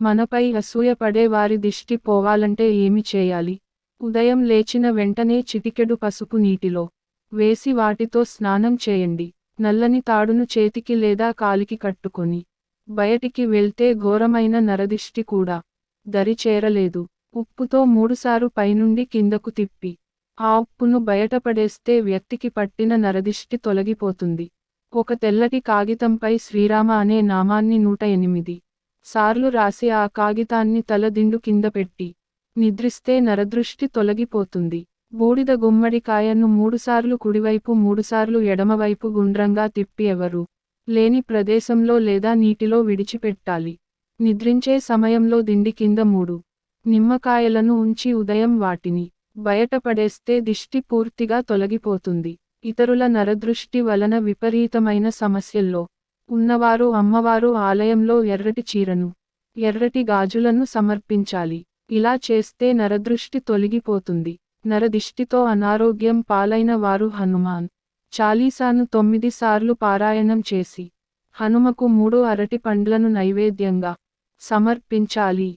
మనపై అసూయపడే వారి దిష్టి పోవాలంటే ఏమి చేయాలి? ఉదయం లేచిన వెంటనే చిటికెడు పసుపు నీటిలో వేసి వాటితో స్నానం చేయండి. నల్లని తాడును చేతికి లేదా కాలికి కట్టుకొని బయటికి వెళ్తే ఘోరమైన నరదిష్టి కూడా దరి చేరలేదు. ఉప్పుతో మూడుసారు పైనుండి కిందకు తిప్పి ఆ ఉప్పును బయటపడేస్తే వ్యక్తికి పట్టిన నరదిష్టి తొలగిపోతుంది. ఒక తెల్లటి కాగితంపై శ్రీరామ అనే నామాన్ని నూట ఎనిమిది సార్లు రాసి ఆ కాగితాన్ని తలదిండు కింద పెట్టి నిద్రిస్తే నరదృష్టి తొలగిపోతుంది. బూడిద గుమ్మడికాయను మూడుసార్లు కుడివైపు మూడుసార్లు ఎడమవైపు గుండ్రంగా తిప్పి ఎవరు లేని ప్రదేశంలో లేదా నీటిలో విడిచిపెట్టాలి. నిద్రించే సమయంలో దిండి కింద మూడు నిమ్మకాయలను ఉంచి ఉదయం వాటిని బయటపడేస్తే దిష్టి పూర్తిగా తొలగిపోతుంది. ఇతరుల నరదృష్టి వలన విపరీతమైన సమస్యల్లో ఉన్నవారు అమ్మవారు ఆలయంలో ఎర్రటి చీరను ఎర్రటి గాజులను సమర్పించాలి. ఇలా చేస్తే నరదృష్టి తొలగిపోతుంది. నరదిష్టితో అనారోగ్యం పాలైన వారు హనుమాన్ చాలీసాను తొమ్మిది సార్లు పారాయణం చేసి హనుమకు మూడు అరటి పండ్లను నైవేద్యంగా సమర్పించాలి.